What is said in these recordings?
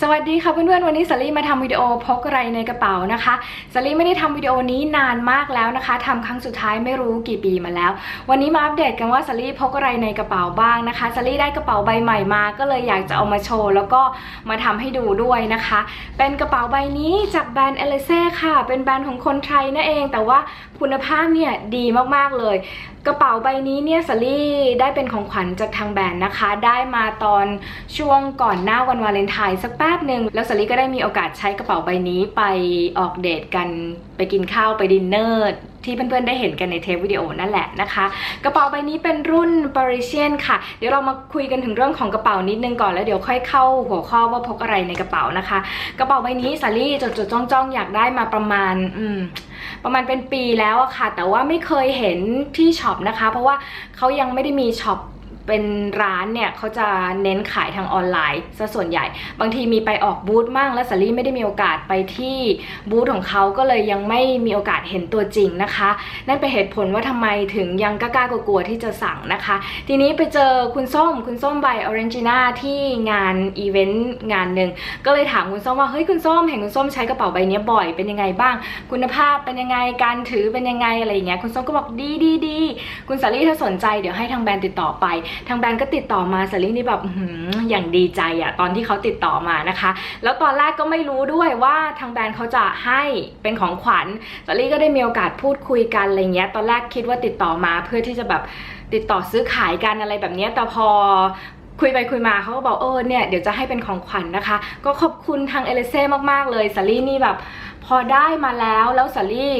สวัสดีค่ะเพื่อนๆวันนี้สลี่มาทำวิดีโอพกอะไรในกระเป๋านะคะสลี่ไม่ได้ทำวิดีโอนี้นานมากแล้วนะคะทำครั้งสุดท้ายไม่รู้กี่ปีมาแล้ว วันนี้มาอัปเดตกันว่าสลี่พกอะไรในกระเป๋าบ้างนะคะสลี่ได้กระเป๋าใบใหม่มา ก็เลยอยากจะเอามาโชว์ แล้วก็มาทำให้ดูด้วยนะคะ เป็นกระเป๋าใบนี้จากแบรนด์เอลเซ่ค่ะ เป็นแบรนด์ของคนไทยนั่นเอง แต่ว่าคุณภาพเนี่ยดีมากๆเลย กระเป๋าใบนี้เนี่ยสลี่ได้เป็นของขวัญจากทางแบรนด์นะคะ ได้มาตอนช่วงก่อนหน้าวันวาเลนไทน์สักป๊บหนึ่งแล้วสลี่ก็ได้มีโอกาสใช้กระเป๋าใบนี้ไปออกเดทกันไปกินข้าวไปดินเนอร์ที่เพื่อนๆได้เห็นกันในเทปวิดีโอนั่นแหละนะคะ กระเป๋าใบนี้เป็นรุ่น Parisian ค่ะ เดี๋ยวเรามาคุยกันถึงเรื่องของกระเป๋านิดนึงก่อนแล้วเดี๋ยวค่อยเข้าหัวข้อว่าพกอะไรในกระเป๋านะคะ กระเป๋าใบนี้สลี่จดๆจ้องๆ อยากได้มาประมาณอืมประมาณเป็นปีแล้วอะค่ะ แต่ว่าไม่เคยเห็นที่ช็อปนะคะ เพราะว่าเขายังไม่ได้มีช็อป เป็นร้านเนี่ยเขาจะเน้นขายทางออนไลน์ซะส่วนใหญ่ บางทีมีไปออกบูธมั่งและสลี่ไม่ได้มีโอกาสไปที่บูธของเขาก็เลยยังไม่มีโอกาสเห็นตัวจริงนะคะ นั่นเป็นเหตุผลว่าทำไมถึงยังกล้ากลัวๆที่จะสั่งนะคะ ทีนี้ไปเจอคุณส้มคุณส้มใบออเรนจิน่าที่งานอีเวนต์งานหนึ่งก็เลยถามคุณส้มว่าเฮ้ยคุณส้มเห็นคุณส้มใช้กระเป๋าใบนี้บ่อยเป็นยังไงบ้าง คุณภาพเป็นยังไงการถือเป็นยังไงอะไรอย่างเงี้ยคุณส้มก็บอกดีดีดีคุณสาลี่ถ้าสนใจเดี๋ยวให้ทางแบรนด์ติดต่อไปทางแบรนด์ก็ติดต่อมาสลี่นี่แบบอย่างดีใจอะตอนที่เขาติดต่อมานะคะ แล้วตอนแรกก็ไม่รู้ด้วยว่าทางแบรนด์เขาจะให้เป็นของขวัญสลี่ก็ได้มีโอกาสพูดคุยกันอะไรเงี้ย ตอนแรกคิดว่าติดต่อมาเพื่อที่จะแบบติดต่อซื้อขายกันอะไรแบบนี้แต่พอคุยไปคุยมาเขาก็บอกเออเนี่ยเดี๋ยวจะให้เป็นของขวัญนะคะ ก็ขอบคุณทางเอเลเซ่มากๆเลยสาลี่นี่แบบ พอได้มาแล้วแล้วสาลี่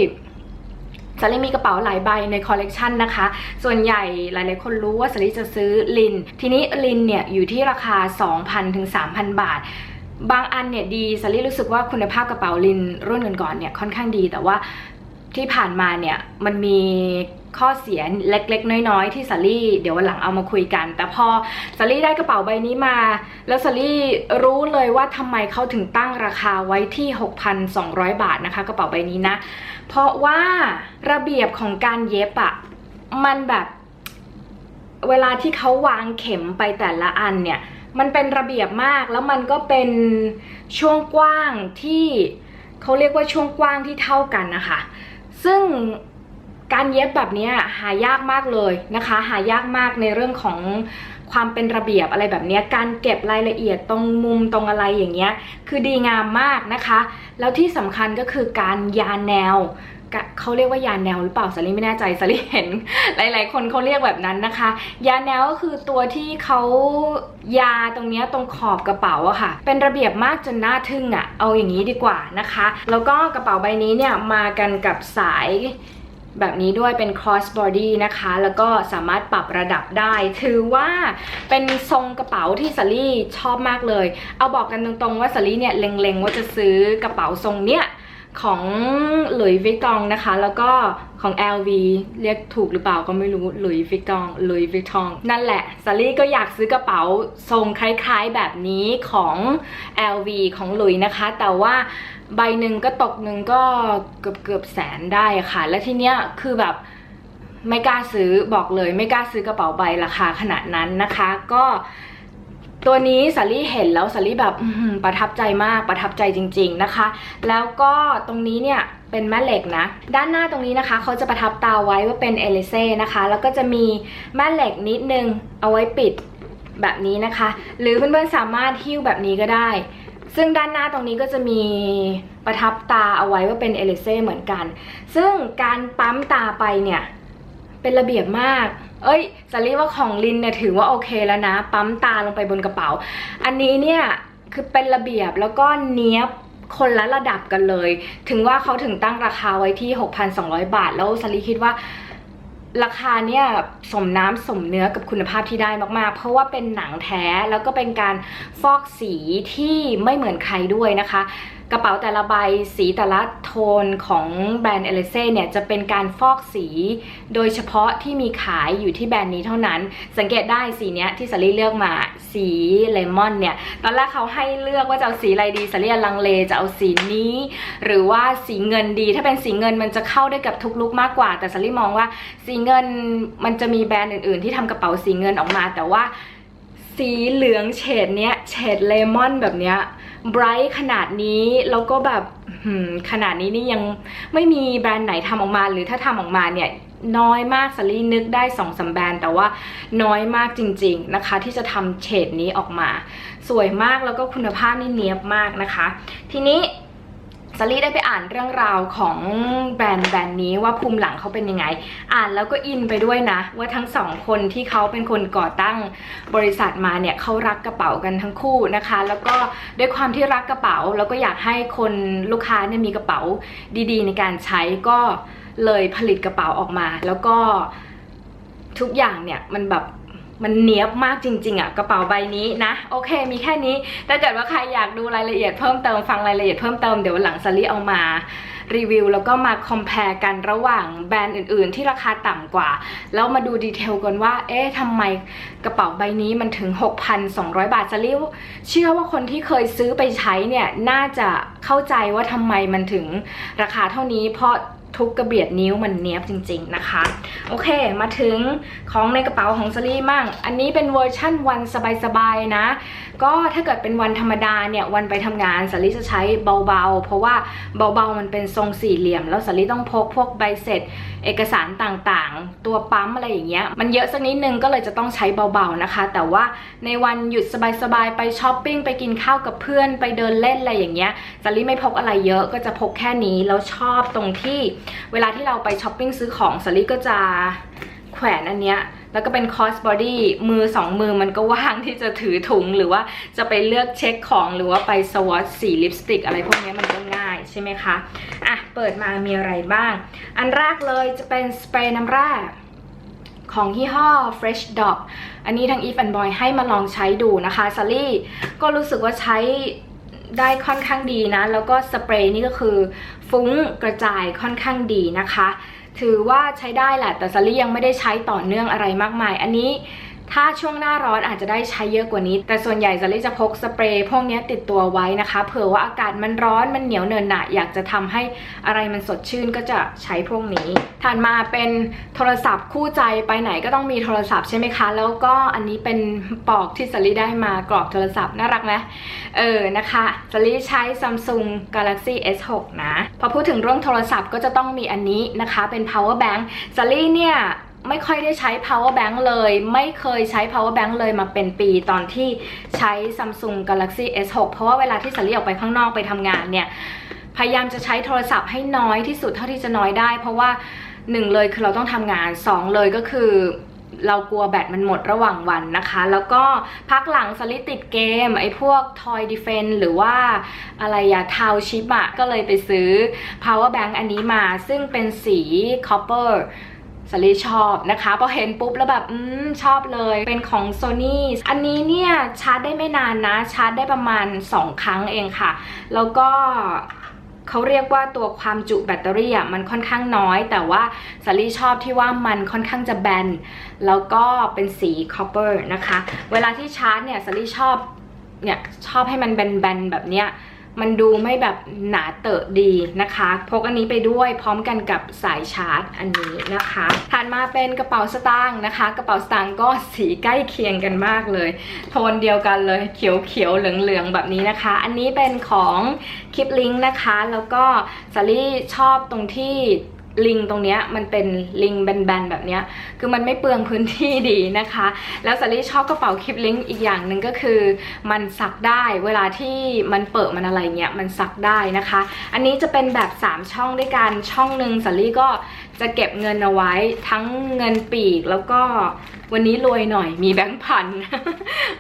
สาลี่มีกระเป๋าหลายใบในคอลเลกชันนะคะ ส่วนใหญ่หลายๆ คนรู้ว่าสาลี่จะซื้อลิน ทีนี้ลินเนี่ยอยู่ที่ราคา 2,000ถึง3,000 บาท บางอันเนี่ยดีสาลี่รู้สึกว่าคุณภาพกระเป๋าลินรุ่นก่อนๆเนี่ยค่อนข้างดีแต่ว่า ที่ผ่านมาเนี่ยมันมีข้อเสียเล็ก ๆ น้อยๆ ที่สาลี่เดี๋ยววันหลังเอามาคุยกัน แต่พอสาลี่ได้กระเป๋าใบนี้มา แล้วสาลี่รู้เลยว่าทำไมเขาถึงตั้งราคาไว้ที่ 6,200 บาทนะคะ กระเป๋าใบนี้นะ เพราะว่าระเบียบของการเย็บอะมันแบบเวลาที่เขาวางเข็มไปแต่ละอันเนี่ย มันเป็นระเบียบมากแล้วมันก็เป็นช่วงกว้างที่เขาเรียกว่าช่วงกว้างที่เท่ากันนะคะ ซึ่งการเย็บแบบนี้หายากมากเลยนะคะ หายากมากในเรื่องของความเป็นระเบียบอะไรแบบนี้การเก็บรายละเอียดตรงมุมตรงอะไรอย่างเงี้ยคือดีงามมากนะคะ แล้วที่สำคัญก็คือการยาแนว เขาเรียกว่ายาแนวหรือเปล่าสลิไม่แน่ใจสลิเห็น หลาย ๆ คนเขาเรียกแบบนั้นนะคะ ยาแนวก็คือตัวที่เขายาตรงนี้ตรงขอบกระเป๋าอะค่ะ เป็นระเบียบมากจนน่าทึ่งอะเอาอย่างนี้ดีกว่านะคะ แล้วก็กระเป๋าใบนี้เนี่ยมากันกับสายแบบนี้ด้วยเป็น cross body นะคะ แล้วก็สามารถปรับระดับได้ ถือว่าเป็นทรงกระเป๋าที่สลี่ชอบมากเลย เอาบอกกันตรงๆว่าสลี่เนี่ยเล็งๆ ว่าจะซื้อกระเป๋าทรงเนี้ย ของหลุยส์วิกตองนะคะ แล้วก็ของ LV เรียกถูกหรือเปล่าก็ไม่รู้หลุยส์วิกตองหลุยส์วิกตอง นั่นแหละสาลี่ก็อยากซื้อกระเป๋าทรงคล้ายๆแบบนี้ของ LV ของหลุยส์นะคะ แต่ว่าใบหนึ่งก็ตกหนึ่งก็เกือบเกือบแสนได้ค่ะ และทีเนี้ยคือแบบไม่กล้าซื้อบอกเลย ไม่กล้าซื้อกระเป๋าใบราคาขนาดนั้นนะคะ ก็ ตัวนี้สาลี่เห็นแล้วสาลี่แบบประทับใจมากประทับใจจริง ๆนะคะ แล้วก็ตรงนี้เนี่ยเป็นแม่เหล็กนะ ด้านหน้าตรงนี้นะคะเขาจะประทับตาไว้ว่าเป็นเอลิเซ่นะคะ แล้วก็จะมีแม่เหล็กนิดนึงเอาไว้ปิดแบบนี้นะคะ หรือเพื่อนๆสามารถหิ้วแบบนี้ก็ได้ ซึ่งด้านหน้าตรงนี้ก็จะมีประทับตาเอาไว้ว่าเป็นเอลิเซ่เหมือนกัน ซึ่งการปั๊มตาไปเนี่ย เป็นระเบียบมาก เอ้ยสารีว่าของลินเนี่ยถือว่าโอเคแล้วนะ ปั๊มตาลงไปบนกระเป๋า อันนี้เนี่ยคือเป็นระเบียบแล้วก็เนี้ยบคนละระดับกันเลย ถึงว่าเขาถึงตั้งราคาไว้ที่ 6,200 บาท แล้วสารีคิดว่าราคาเนี่ยสมน้ำสมเนื้อกับคุณภาพที่ได้มากๆ เพราะว่าเป็นหนังแท้แล้วก็เป็นการฟอกสีที่ไม่เหมือนใครด้วยนะคะกระเป๋าแต่ละใบสีแต่ละโทนของแบรนด์เอลเซ่เนี่ยจะเป็นการฟอกสี โดยเฉพาะที่มีขายอยู่ที่แบรนด์นี้เท่านั้น สังเกตได้สีเนี้ยที่สาลี่เลือกมาสีเลมอนเนี่ยตอนแรกเขาให้เลือกว่าจะเอาสีอะไรดีสาลี่ลังเลจะเอาสีนี้ หรือว่าสีเงินดี ถ้าเป็นสีเงินมันจะเข้าได้กับทุกลุกมากกว่า แต่สาลี่มองว่าสีเงินมันจะมีแบรนด์อื่น ๆ ที่ทำกระเป๋าสีเงินออกมา แต่ว่าสีเหลืองเฉดเนี้ยเฉดเลมอนแบบเนี้ย ไบรท์ขนาดนี้แล้วก็แบบขนาดนี้นี่ยังไม่มีแบรนด์ไหนทำออกมา หรือถ้าทำออกมาเนี่ยน้อยมากสลีนึกได้2อสมแบรนด์แต่ว่าน้อยมากจริง ๆนะคะ ที่จะทำเฉดนี้ออกมา สวยมากแล้วก็คุณภาพนี่เนียบมากนะคะ ทีนี้ สลีได้ไปอ่านเรื่องราวของแบรนด์แบรนด์นี้ว่าภูมิหลังเขาเป็นยังไง อ่านแล้วก็อินไปด้วยนะ ว่าทั้งสองคนที่เขาเป็นคนก่อตั้งบริษัทมาเนี่ยเขารักกระเป๋ากันทั้งคู่นะคะ แล้วก็ด้วยความที่รักกระเป๋า แล้วก็อยากให้คนลูกค้าเนี่ยมีกระเป๋าดีๆ ในการใช้ก็เลยผลิตกระเป๋าออกมา แล้วก็ทุกอย่างเนี่ยมันแบบ มันเนี้ยบมากจริง ๆอะกระเป๋าใบนี้นะโอเค มีแค่นี้ถ้าเกิดว่าใครอยากดูรายละเอียดเพิ่มเติมฟังรายละเอียดเพิ่มเติมเดี๋ยวหลังซารี่เอามารีวิวแล้วก็มาคอม p a r e กันระหว่างแบรนด์อื่นๆ ที่ราคาต่ำกว่า แล้วมาดูดีเทลกันว่า เอ๊ะทำไมกระเป๋าใบนี้มันถึง 6,200 บาทจะเรียกเชื่อว่าคนที่เคยซื้อไปใช้เนี่ย น่าจะเข้าใจว่าทำไมมันถึงราคาเท่านี้เพราะ ทุกกระเบียดนิ้วมันเนี้ยบจริง ๆนะคะ โอเคมาถึงของในกระเป๋าของซารี่มั่ง อันนี้เป็นเวอร์ชั่นวันสบายๆนะ ก็ถ้าเกิดเป็นวันธรรมดาเนี่ยวันไปทำงานสาลีจะใช้เบาๆ เพราะว่าเบาๆมันเป็นทรงสี่เหลี่ยม แล้วสาลีต้องพกพวกใบเสร็จ เอกสารต่างๆ ตัวปั๊มอะไรอย่างเงี้ยมันเยอะสักนิดนึงก็เลยจะต้องใช้เบาๆนะคะ แต่ว่าในวันหยุดสบายๆไปช้อปปิ้งไปกินข้าวกับเพื่อนไปเดินเล่นอะไรอย่างเงี้ยสาลีไม่พกอะไรเยอะก็จะพกแค่นี้แล้วชอบตรงที่เวลาที่เราไปช้อปปิ้งซื้อของสลีก็จะแขวนอันเนี้ยแล้วก็เป็นคอสบอดี้มือสองมือมันก็ว่างที่จะถือถุงหรือว่าจะไปเลือกเช็คของหรือว่าไปสวอตสีลิปสติกอะไรพวกนี้มันก็ง่ายใช่ไหมคะอะเปิดมามีอะไรบ้าง อันแรกเลยจะเป็นสเปรย์น้ำแร่ของยี่ห้อ Fresh Dog อันนี้ทาง Eve and Boy ให้มาลองใช้ดูนะคะซาลี่ก็รู้สึกว่าใช้ ได้ค่อนข้างดีนะ แล้วก็สเปรย์นี่ก็คือฟุ้งกระจายค่อนข้างดีนะคะ ถือว่าใช้ได้แหละแต่ซารี่ยังไม่ได้ใช้ต่อเนื่องอะไรมากมาย อันนี้ ถ้าช่วงหน้าร้อนอาจจะได้ใช้เยอะกว่านี้ แต่ส่วนใหญ่ซารี่จะพกสเปรย์พวกนี้ติดตัวไว้นะคะ เผื่อว่าอากาศมันร้อนมันเหนียวเนินหนะอยากจะทำให้อะไรมันสดชื่นก็จะใช้พวกนี้ถัดมาเป็นโทรศัพท์คู่ใจไปไหนก็ต้องมีโทรศัพท์ใช่ไหมคะ แล้วก็อันนี้เป็นปลอกที่ซารี่ได้มากรอบโทรศัพท์น่ารักไหมเออนะคะซารี่ใช้ Samsung Galaxy S6 นะ พอพูดถึงเรื่องโทรศัพท์ก็จะต้องมีอันนี้นะคะ เป็น power bank ซารี่เนี่ย ไม่ค่อยได้ใช้ power bank เลย ไม่เคยใช้ power bank เลยมาเป็นปีตอนที่ใช้ Samsung Galaxy S6 เพราะว่าเวลาที่สาลี่ออกไปข้างนอกไปทำงานเนี่ย พยายามจะใช้โทรศัพท์ให้น้อยที่สุดเท่าที่จะน้อยได้ เพราะว่าหนึ่งเลยคือเราต้องทำงานสองเลยก็คือเรากลัวแบตมันหมดระหว่างวันนะคะ แล้วก็พักหลังสลิติดเกม ไอ้พวก Toy Defense หรือว่าอะไรอะทาวชิปอะก็เลยไปซื้อ power bank อันนี้มาซึ่งเป็นสี copper สลีชอบนะคะพอเห็นปุ๊บแล้วแบบอืมชอบเลยเป็นของ Sony อันนี้เนี่ยชาร์จได้ไม่นานนะ ชาร์จได้ประมาณ 2 ครั้งเองค่ะ แล้วก็เขาเรียกว่าตัวความจุแบตเตอรี่อะมันค่อนข้างน้อย แต่ว่าสาลีชอบที่ว่ามันค่อนข้างจะแบน แล้วก็เป็นสีคอปเปอร์นะคะ เวลาที่ชาร์จเนี่ยสาลีชอบเนี่ยชอบให้มันแบนๆแบบเนี้ย มันดูไม่แบบหนาเตอะดีนะคะพกอันนี้ไปด้วยพร้อมกันกับสายชาร์จอันนี้นะคะถัดมาเป็นกระเป๋าสตางค์นะคะ กระเป๋าสตางค์ก็สีใกล้เคียงกันมากเลย โทนเดียวกันเลยเขียวเขียวเหลืองเหลืองแบบนี้นะคะ อันนี้เป็นของคลิปลิงก์นะคะ แล้วก็สาลี่ชอบตรงที่ ลิงตรงเนี้ยมันเป็นลิงแบนๆแบบเนี้ยคือมันไม่เปลืองพื้นที่ดีนะคะ แล้วสาลี่ชอบกระเป๋าคลิปลิงอีกอย่างหนึ่งก็คือ มันซักได้เวลาที่มันเปิดมันอะไรเงี้ยมันซักได้นะคะ อันนี้จะเป็นแบบ 3 ช่องด้วยกันช่องหนึ่งสาลี่ก็จะเก็บเงินเอาไว้ทั้งเงินปีกแล้วก็วันนี้รวยหน่อยมีแบงค์พัน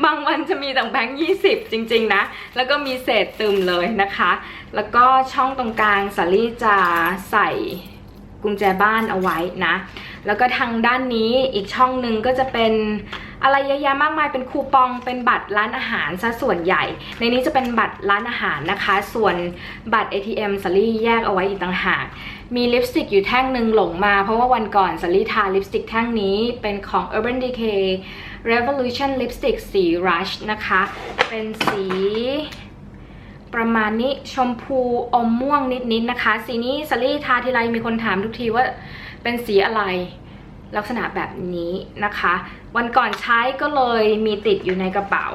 บางวันจะมีแต่แบงค์ยี่สิบจริง ๆ นะ แล้วก็มีเศษตึมเลยนะคะ แล้วก็ช่องตรงกลางสาลี่จะใส่ กุญแจบ้านเอาไว้นะ แล้วก็ทางด้านนี้อีกช่องหนึ่งก็จะเป็นอะไรเยอะแยะมากมายเป็นคูปองเป็นบัตรร้านอาหารซะส่วนใหญ่ ในนี้จะเป็นบัตรร้านอาหารนะคะ ส่วนบัตร ATM สลี่แยกเอาไว้อีกต่างหากมีลิปสติกอยู่แท่งหนึ่งหลงมา เพราะว่าวันก่อนสลี่ทาลิปสติกแท่งนี้เป็นของ Urban Decay Revolution Lipstick สี Rush นะคะ เป็นสี ประมาณนี้ชมพูอมม่วงนิดๆนะคะ สีนี้สลี่ทาทีไรมีคนถามทุกทีว่าเป็นสีอะไรลักษณะแบบนี้นะคะ วันก่อนใช้ก็เลยมีติดอยู่ในกระเป๋า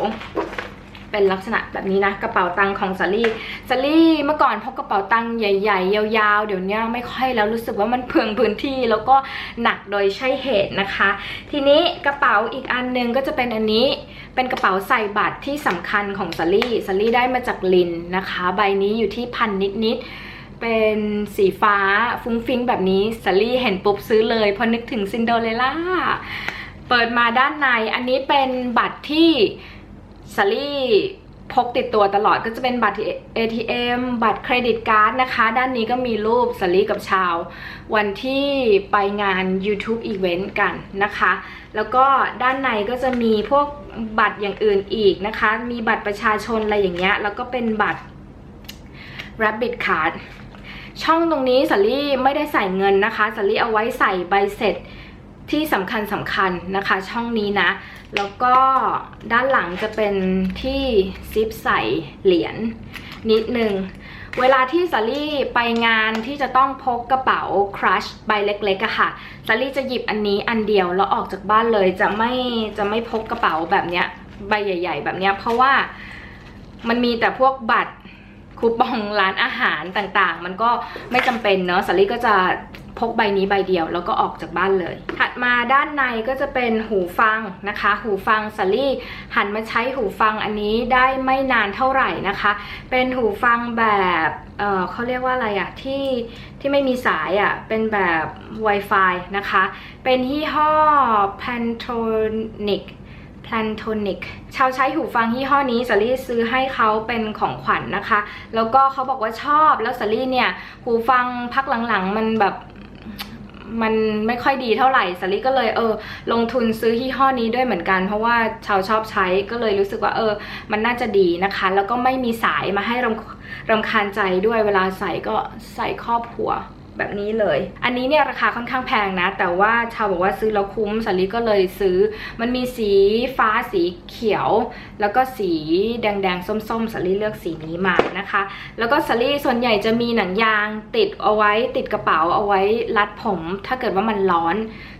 เป็นลักษณะแบบนี้นะกระเป๋าตังของสาลี่สาลี่เมื่อก่อนพกกระเป๋าตังใหญ่ๆ ยาวๆ เดี๋ยวนี้ไม่ค่อยแล้วรู้สึกว่ามันเพืองพื้นที่แล้วก็หนักโดยใช่เหตุนะคะ ทีนี้กระเป๋าอีกอันหนึงก็จะเป็นอันนี้เป็นกระเป๋าใส่บัตรที่สำคัญของสาลี่สาลี่ได้มาจากลินนะคะ ใบนี้อยู่ที่พันนิดๆเป็นสีฟ้าฟุ้งฟิ้งแบบนี้สาลี่เห็นปุ๊บซื้อเลยเพราะนึกถึงซินโดเรล่า เปิดมาด้านในอันนี้เป็นบัตรที่ สาลี่พกติดตัวตลอดก็จะเป็นบัตร ATM บัตรเครดิตการ์ดนะคะ ด้านนี้ก็มีรูปสาลี่กับชาว วันที่ไปงาน YouTube Event กันนะคะ แล้วก็ด้านในก็จะมีพวกบัตรอย่างอื่นอีกนะคะ มีบัตรประชาชนอะไรอย่างเงี้ย แล้วก็เป็นบัตร Rabbit Card ช่องตรงนี้สลี่ไม่ได้ใส่เงินนะคะสลี่เอาไว้ใส่ใบเสร็จ ที่สำคัญสำคัญนะคะ ช่องนี้นะ แล้วก็ด้านหลังจะเป็นที่ซิปใส่เหรียญนิดนึง เวลาที่สาลี่ไปงานที่จะต้องพกกระเป๋าครัชใบเล็กๆอะค่ะสาลี่จะหยิบอันนี้อันเดียวแล้วออกจากบ้านเลยจะไม่จะไม่พกกระเป๋าแบบเนี้ยใบใหญ่ ๆ แบบเนี้ยเพราะว่ามันมีแต่พวกบัตรคูปองร้านอาหารต่างๆ มันก็ไม่จำเป็นเนอะสาลี่ก็จะ พกใบนี้ใบเดียวแล้วก็ออกจากบ้านเลย ถัดมาด้านในก็จะเป็นหูฟังนะคะ หูฟังสาลี่หันมาใช้หูฟังอันนี้ได้ไม่นานเท่าไหร่นะคะ เป็นหูฟังแบบเเขาเรียกว่าอะไรอะที่ที่ไม่มีสายอะเป็นแบบ Wi-Fi นะคะ เป็นยี่ห้อ Pantonic Plantonic ชาวใช้หูฟังยี่ห้อนี้สาลี่ซื้อให้เขาเป็นของขวัญนนะคะ แล้วก็เขาบอกว่าชอบแล้วสาลี่เนี่ย หูฟังพักหลังๆ มันแบบ มันไม่ค่อยดีเท่าไหร่สาลี่ก็เลยเออ ลงทุนซื้อยี่ห้อนี้ด้วยเหมือนกัน เพราะว่าชาวชอบใช้ก็เลยรู้สึกว่าเออ มันน่าจะดีนะคะ แล้วก็ไม่มีสายมาให้รำรำคาญใจด้วยเวลาใส่ก็ใส่ครอบหัว แบบนี้เลย อันนี้เนี่ยราคาค่อนข้างแพงนะ แต่ว่าชาวบอกว่าซื้อแล้วคุ้มสาลีก็เลยซื้อ มันมีสีฟ้าสีเขียว แล้วก็สีแดงๆ ส้มๆสาลีเลือกสีนี้มานะคะ แล้วก็สาลีส่วนใหญ่จะมีหนังยางติดเอาไว้ติดกระเป๋าเอาไว้รัดผม ถ้าเกิดว่ามันร้อน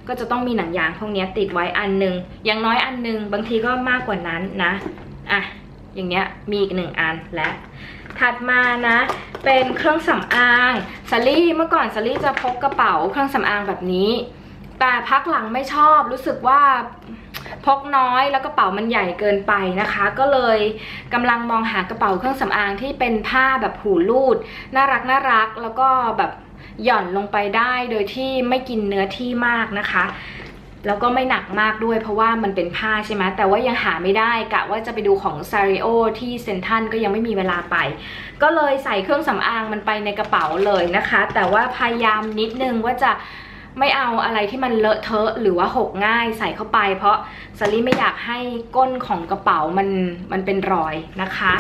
ก็จะต้องมีหนังยางพวกนี้ติดไว้อันหนึ่งอย่างน้อยอันหนึ่งบางทีก็มากกว่านั้นนะอะอย่างเงี้ยมีอีกหนึ่งอันและ ถัดมานะ เป็นเครื่องสำอางสาลี่เมื่อก่อนสาลี่จะพกกระเป๋าเครื่องสำอางแบบนี้ แต่พักหลังไม่ชอบรู้สึกว่าพกน้อยแล้วกระเป๋ามันใหญ่เกินไปนะคะ ก็เลยกำลังมองหากระเป๋าเครื่องสำอางที่เป็นผ้าแบบหูรูด น่ารักน่ารักแล้วก็แบบหย่อนลงไปได้โดยที่ไม่กินเนื้อที่มากนะคะ แล้วก็ไม่หนักมากด้วยเพราะว่ามันเป็นผ้าใช่ไหมแต่ว่ายังหาไม่ได้กะว่าจะไปดูของซาริโอที่เซนทันก็ยังไม่มีเวลาไป ก็เลยใส่เครื่องสำอางมันไปในกระเป๋าเลยนะคะ แต่ว่าพยายามนิดนึงว่าจะ ไม่เอาอะไรที่มันเลอะเทอะหรือว่าหกง่ายใส่เข้าไป เพราะซาลี่ไม่อยากให้ก้นของกระเป๋ามันมันเป็นรอยนะคะ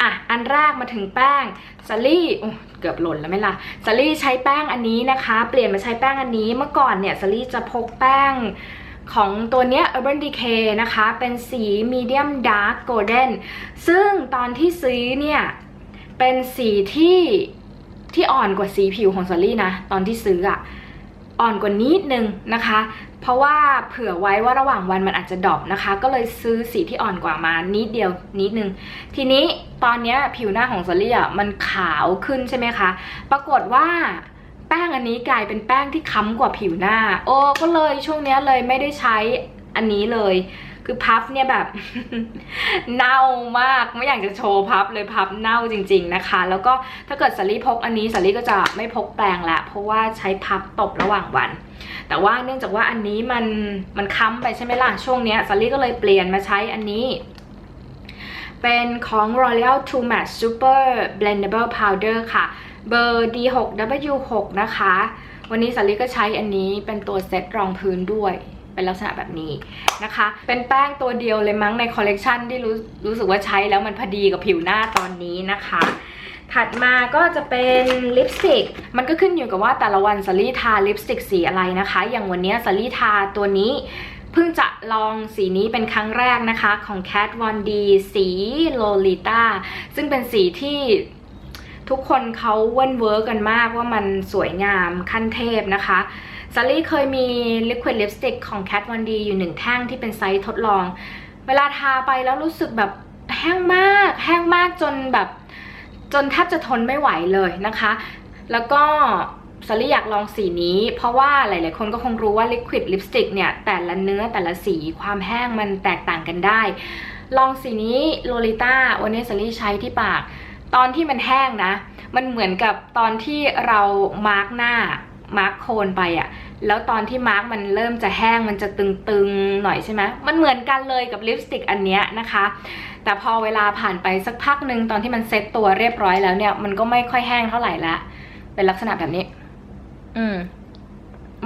อะอันแรกมาถึงแป้งซาลี่เกือบหล่นแล้วไหมล่ะซาลี่ใช้แป้งอันนี้นะคะ เปลี่ยนมาใช้แป้งอันนี้เมื่อก่อนเนี่ยซาลี่จะพกแป้งของตัวเนี้ย Urban Decay นะคะ เป็นสี Medium Dark Golden ซึ่งตอนที่ซื้อเนี่ย เป็นสีที่ที่อ่อนกว่าสีผิวของซอรี่นะ ตอนที่ซื้ออะ อ่อนกว่านิดนึงนะคะ เพราะว่าเผื่อไว้ว่าระหว่างวันมันอาจจะดรอปนะคะ ก็เลยซื้อสีที่อ่อนกว่ามานิดเดียวนิดนึง ทีนี้ตอนนี้ผิวหน้าของซอรี่อะมันขาวขึ้นใช่ไหมคะ ปรากฏว่าแป้งอันนี้กลายเป็นแป้งที่ค้ำกว่าผิวหน้า โอ้ก็เลยช่วงนี้เลยไม่ได้ใช้อันนี้เลย คือพับเนี่ยแบบ เน่ามากไม่อยากจะโชว์พับเลยพับเน่าจริง ๆนะคะ แล้วก็ถ้าเกิดสลี่พกอันนี้สลี่ก็จะไม่พกแปรงละเพราะว่าใช้พับตบระหว่างวัน แต่ว่าเนื่องจากว่าอันนี้มันมันค้ำไปใช่ไหมล่ะช่วงเนี้ยสลี่ก็เลยเปลี่ยนมาใช้อันนี้เป็นของ L'Oreal True Matte Super Blendable Powder ค่ะ เบอร์ D6W6 นะคะ วันนี้สาลีก็ใช้อันนี้เป็นตัวเซตรองพื้นด้วย เป็นลักษณะแบบนี้นะคะ เป็นแป้งตัวเดียวเลยมั้งในคอลเลกชันที่รู้รู้สึกว่าใช้แล้วมันพอดีกับผิวหน้าตอนนี้นะคะ ถัดมาก็จะเป็นลิปสติก มันก็ขึ้นอยู่กับว่าแต่ละวันสาลี่ทาลิปสติกสีอะไรนะคะ อย่างวันนี้สาลี่ทาตัวนี้เพิ่งจะลองสีนี้เป็นครั้งแรกนะคะ ของ Kat Von D สี Lolita ซึ่งเป็นสีที่ทุกคนเขาเว้นเวิร์กกันมากว่ามันสวยงามขั้นเทพนะคะ ซาลี่เคยมี Liquid Lipstick ของ Kat Von D อยู่หนึ่งแท่งที่เป็นไซส์ทดลอง เวลาทาไปแล้วรู้สึกแบบแห้งมาก แห้งมากจนแบบจนแทบจะทนไม่ไหวเลยนะคะ แล้วก็สลิอยากลองสีนี้ เพราะว่าหลาย ๆ คนก็คงรู้ว่า Liquid Lipstick เนี่ย แต่ละเนื้อแต่ละสีความแห้งมันแตกต่างกันได้ ลองสีนี้โลลิต้าวันนี้สลิใช้ที่ปาก ตอนที่มันแห้งนะ มันเหมือนกับตอนที่เรามาร์กหน้ามาร์กโคนไปอะ แล้วตอนที่มาร์กมันเริ่มจะแห้งมันจะตึงๆหน่อยใช่ไหมมันเหมือนกันเลยกับลิปสติกอันเนี้ยนะคะ แต่พอเวลาผ่านไปสักพักหนึ่งตอนที่มันเซ็ตตัวเรียบร้อยแล้วเนี่ย มันก็ไม่ค่อยแห้งเท่าไหร่ละเป็นลักษณะแบบนี้ อืม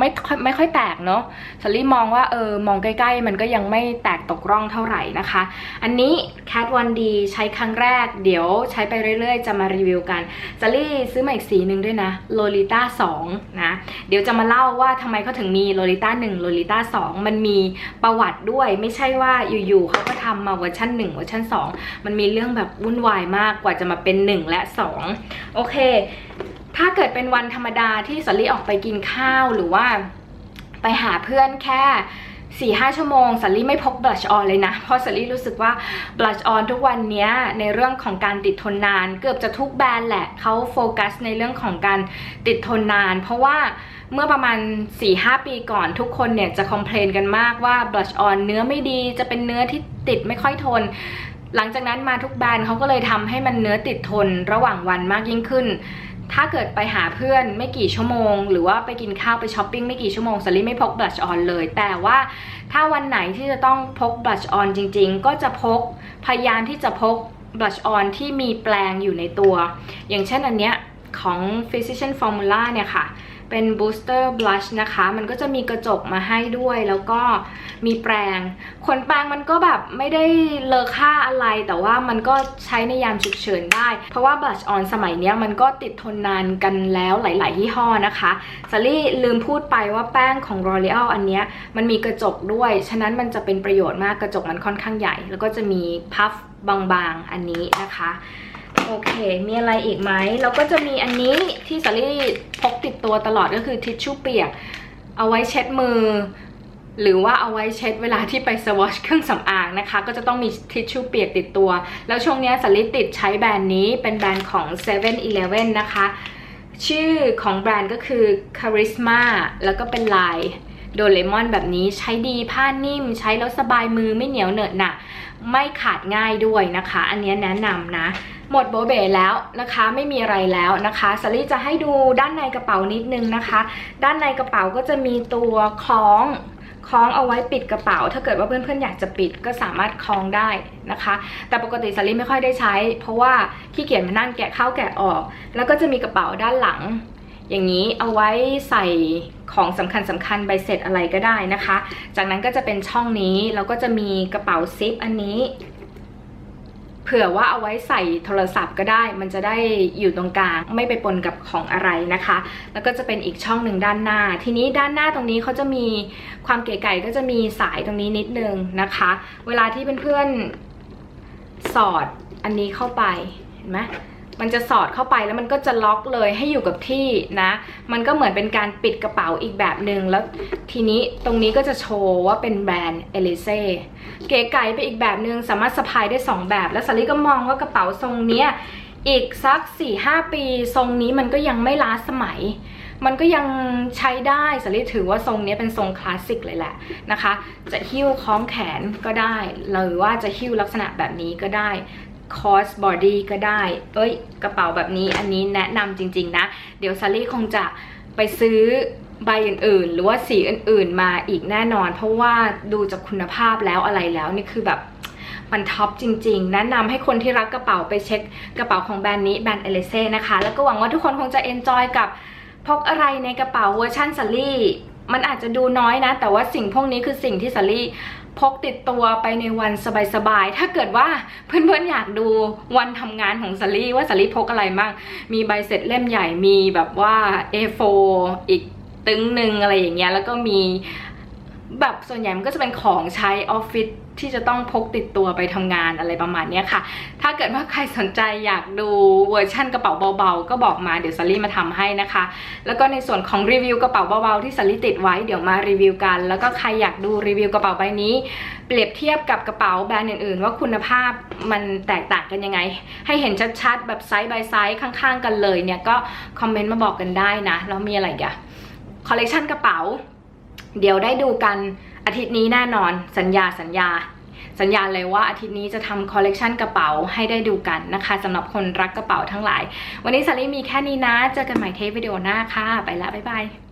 ไม่ค่อยไม่ค่อยแตกเนาะสลี่มองว่าเออมองใกล้ๆ มันก็ยังไม่แตกตกร่องเท่าไหร่นะคะ อันนี้ Cat 1D ใช้ครั้งแรก เดี๋ยวใช้ไปเรื่อยๆ จะมารีวิวกันสลี่ซื้อมาอีกสีหนึ่งด้วยนะ Lolita 2นะเดี๋ยวจะมาเล่าว่าทำไมเขาถึงมี Lolita 1 Lolita 2มันมีประวัติด้วย ไม่ใช่ว่าอยู่ๆเขาก็ทำมาเวอร์ชัน1เวอร์ชัน2 มันมีเรื่องแบบวุ่นวายมากกว่าจะมาเป็น 1 และ 2 โอเค ถ้าเกิดเป็นวันธรรมดาที่สลี่ออกไปกินข้าวหรือว่าไปหาเพื่อนแค่4ี่ห้าชั่วโมงสลี่ไม่พกบลัชออนเลยนะ เพราะสลี่รู้สึกว่าบลัชออนทุกวันนี้ในเรื่องของการติดทนนาน เกือบจะทุกแบรนด์แหละเขาโฟกัสในเรื่องของการติดทนนาน เพราะว่าเมื่อประมาณ 4-5 ปีก่อนทุกคนเนี่ยจะคอมเพลนกันมากว่าบลัชออนเนื้อไม่ดีจะเป็นเนื้อที่ติดไม่ค่อยทน หลังจากนั้นมาทุกแบรนด์เขาก็เลยทำให้มันเนื้อติดทนระหว่างวันมากยิ่งขึ้น ถ้าเกิดไปหาเพื่อนไม่กี่ชั่วโมง หรือว่าไปกินข้าวไปช้อปปิ้งไม่กี่ชั่วโมงสลิไม่พกบลัชออนเลย แต่ว่าถ้าวันไหนที่จะต้องพกบลัชออนจริง ๆ ก็จะพกพยายามที่จะพกบลัชออนที่มีแปลงอยู่ในตัว อย่างเช่นอันเนี้ยของ Physician Formula เนี่ยค่ะ เป็น booster blush นะคะ มันก็จะมีกระจกมาให้ด้วย แล้วก็มีแปรงขนแปรงมันก็แบบไม่ได้เลอค่าอะไร แต่ว่ามันก็ใช้ในยามฉุกเฉินได้ เพราะว่า blush on สมัยนี้มันก็ติดทนนานกันแล้วหลาย ๆ ยี่ห้อนะคะสลี่ลืมพูดไปว่าแป้งของ L'Oreal อันเนี้ยมันมีกระจกด้วย ฉะนั้นมันจะเป็นประโยชน์มากกระจกมันค่อนข้างใหญ่ แล้วก็จะมีพัฟบางๆ อันนี้นะคะ โอเค มีอะไรอีกไหมแล้วก็จะมีอันนี้ที่สลี่พกติดตัวตลอดก็คือทิชชู่เปียก เอาไว้เช็ดมือ หรือว่าเอาไว้เช็ดเวลาที่ไปสวอชเครื่องสำอางนะคะ ก็จะต้องมีทิชชู่เปียกติดตัว แล้วช่วงนี้สลิดติดใช้แบรนด์นี้เป็นแบรนด์ของ7 e เ e ่ e อนะคะ ชื่อของแบรนด์ก็คือ Charisma แล้วก็เป็นลายโดเรมอนแบบนี้ใช้ดีผ้านิ่ม ใช้แล้วสบายมือไม่เหนียวเหนอะหนะไม่ขาดง่ายด้วยนะคะ อันนี้แนะนำนะ หมดโบเบแล้วนะคะ ไม่มีอะไรแล้วนะคะสลี่จะให้ดูด้านในกระเป๋านิดนึงนะคะ ด้านในกระเป๋าก็จะมีตัวคล้องคล้องเอาไว้ปิดกระเป๋า ถ้าเกิดว่าเพื่อนๆอยากจะปิดก็สามารถคล้องได้นะคะ แต่ปกติสลี่ไม่ค่อยได้ใช้ เพราะว่าขี้เกียจมานั่งแกะเข้าแกะออก แล้วก็จะมีกระเป๋าด้านหลัง อย่างนี้เอาไว้ใส่ของสำคัญสำคัญใบเสร็จอะไรก็ได้นะคะ จากนั้นก็จะเป็นช่องนี้แล้วก็จะมีกระเป๋าซิปอันนี้ ผื่อว่าเอาไว้ใส่โทรศัพท์ก็ได้ มันจะได้อยู่ตรงกลาง ไม่ไปปนกับของอะไรนะคะ แล้วก็จะเป็นอีกช่องหนึ่งด้านหน้า ทีนี้ด้านหน้าตรงนี้เขาจะมีความเก๋ไก่ก็จะมีสายตรงนี้นิดนึงนะคะ เวลาที่เพื่อนๆสอดอันนี้เข้าไป เห็นไหม มันจะสอดเข้าไปแล้วมันก็จะล็อกเลยให้อยู่กับที่นะ มันก็เหมือนเป็นการปิดกระเป๋าอีกแบบหนึ่งแล้วทีนี้ตรงนี้ก็จะโชว์ว่าเป็นแบรนด์เอลิเซ่เก๋ไก๋ไปอีกแบบหนึ่งสามารถสะพายได้ 2 แบบ แล้วสาลีก็มองว่ากระเป๋าทรงเนี้ยอีกสัก 4-5 ปี ทรงนี้มันก็ยังไม่ล้าสมัย มันก็ยังใช้ได้สลีถือว่าทรงนี้เป็นทรงคลาสสิกเลยแหละนะคะ จะหิ้วคล้องแขนก็ได้ หรือว่าจะหิ้วลักษณะแบบนี้ก็ได้ คอสบอดี้ก็ได้ เอ้ย กระเป๋าแบบนี้อันนี้แนะนำจริง ๆ นะ เดี๋ยวซารี่คงจะไปซื้อใบอื่นๆ หรือว่าสีอื่นๆ มาอีกแน่นอน เพราะว่าดูจากคุณภาพแล้วอะไรแล้วนี่คือแบบมันท็อปจริงๆ แนะนำให้คนที่รักกระเป๋าไปเช็คกระเป๋าของแบรนด์นี้แบรนด์เอเลเซ่นะคะ แล้วก็หวังว่าทุกคนคงจะเอนจอยกับพกอะไรในกระเป๋าเวอร์ชันซารี่ มันอาจจะดูน้อยนะ แต่ว่าสิ่งพวกนี้คือสิ่งที่ซารี่ พกติดตัวไปในวันสบายๆ ถ้าเกิดว่าเพื่อนๆอยากดูวันทำงานของสลี่ว่าสลี่พกอะไรบ้างมีใบเสร็จเล่มใหญ่มีแบบว่า A4 อีกตึงหนึ่งอะไรอย่างเงี้ยแล้วก็มี แบบส่วนใหญ่มันก็จะเป็นของใช้ออฟฟิศที่จะต้องพกติดตัวไปทำงานอะไรประมาณนี้ค่ะ ถ้าเกิดว่าใครสนใจอยากดูเวอร์ชั่นกระเป๋าเบาๆ ก็บอกมาเดี๋ยวสลี่มาทำให้นะคะ แล้วก็ในส่วนของรีวิวกระเป๋าเบาๆที่สลี่ติดไว้เดี๋ยวมารีวิวกัน แล้วก็ใครอยากดูรีวิวกระเป๋าใบนี้ เปรียบเทียบกับกระเป๋าแบรนด์อื่นๆ ว่าคุณภาพมันแตกต่างกันยังไง ให้เห็นชัดๆแบบไซส์ by ไซส์ข้างๆ กันเลยเนี่ยก็คอมเมนต์มาบอกกันได้นะแล้วมีอะไรอีกอะคอลเลกชันกระเป๋า เดี๋ยวได้ดูกันอาทิตย์นี้แน่นอนสัญญาสัญญา สัญญาเลยว่าอาทิตย์นี้จะทำคอลเลกชันกระเป๋าให้ได้ดูกันนะคะสำหรับคนรักกระเป๋าทั้งหลาย วันนี้สาลี่มีแค่นี้นะ เจอกันใหม่เทปวิดีโอหน้าค่ะ ไปละบ๊ายบาย